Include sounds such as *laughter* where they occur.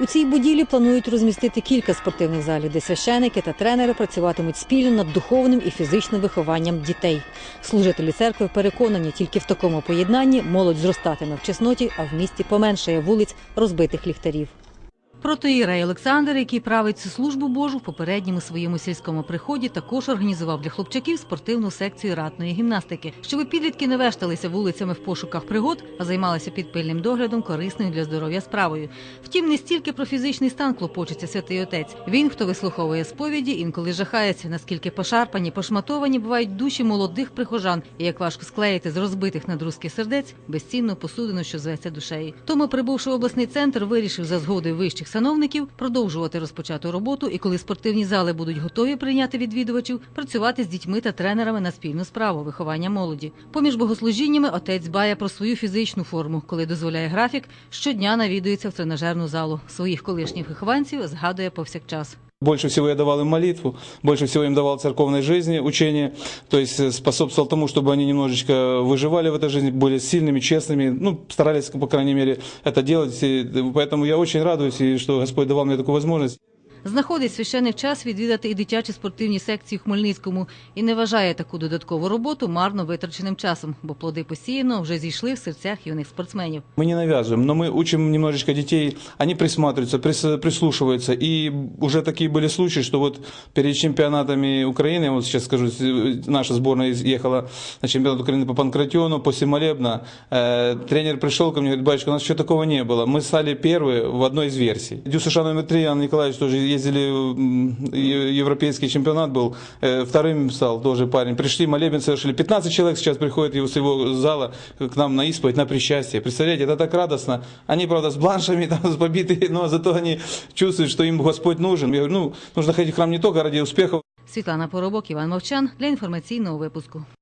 У цій будівлі планують розмістити кілька спортивних залів, де священики та тренери працюватимуть спільно над духовним і фізичним вихованням дітей. Служителі церкви переконані, тільки в такому поєднанні молодь зростатиме в чесноті, а в місті поменшає вулиць розбитих ліхтарів. Протоїрей Олександр, який править цю службу Божу, в попередньому своєму сільському приході також організував для хлопчаків спортивну секцію ратної гімнастики, щоб підлітки не вешталися вулицями в пошуках пригод, а займалися під пильним доглядом корисною для здоров'я справою. Втім, не стільки про фізичний стан клопочеться святий отець. Він, хто вислуховує сповіді, інколи жахається, наскільки пошарпані, пошматовані бувають душі молодих прихожан, і як важко склеїти з розбитих надрузки сердець безцінну посудину, що зветься душею. Тому, прибувши в обласний центр, вирішив за згодою вищих сановників продовжувати розпочату роботу, і коли спортивні зали будуть готові прийняти відвідувачів, працювати з дітьми та тренерами на спільну справу виховання молоді. Поміж богослужіннями отець дбає про свою фізичну форму, коли дозволяє графік, щодня навідується в тренажерну залу. Своїх колишніх вихованців згадує повсякчас. Больше всего я давал им молитву, больше всего им давал церковной жизни учение, то есть э, способствовал тому, чтобы они немножечко выживали в этой жизни, были сильными, честными, ну, старались, по крайней мере, это делать, и поэтому я очень радуюсь, и что Господь давал мне такую возможность. Знаходить священих час відвідати і дитячі спортивні секції в Хмельницькому і не вважає таку додаткову роботу марно витраченим часом, бо плоди посіяно вже зійшли в серцях юних спортсменів. Мы не навязываем, но мы учим немножечко детей, они присматриваются, прис- прислушиваются. И уже такие были случаи, что вот перед чемпионатами Украины, я вот сейчас скажу, с- наша сборная ехала на чемпионат Украины по панкратиону, после молебна, э, тренер пришел ко мне и говорит, батюшка, у нас еще такого не было. Мы стали первые в одной из версий. Дю США номер три, Анна Николаевич тоже ездили, м, е- европейский чемпионат был, э, вторым стал тоже парень. Пришли, молебен совершили. 15 человек сейчас приходят его- с его зала к нам на исповедь, на причастие. Представляете, это так радостно. Они, правда, с бланшами, там, *laughs* с побитые, но зато они чувствуют, что им Господь нужен. Я говорю, ну, нужно ходить в храм не только ради успехов, Світлана Поробок, Іван Мовчан для інформаційного випуску.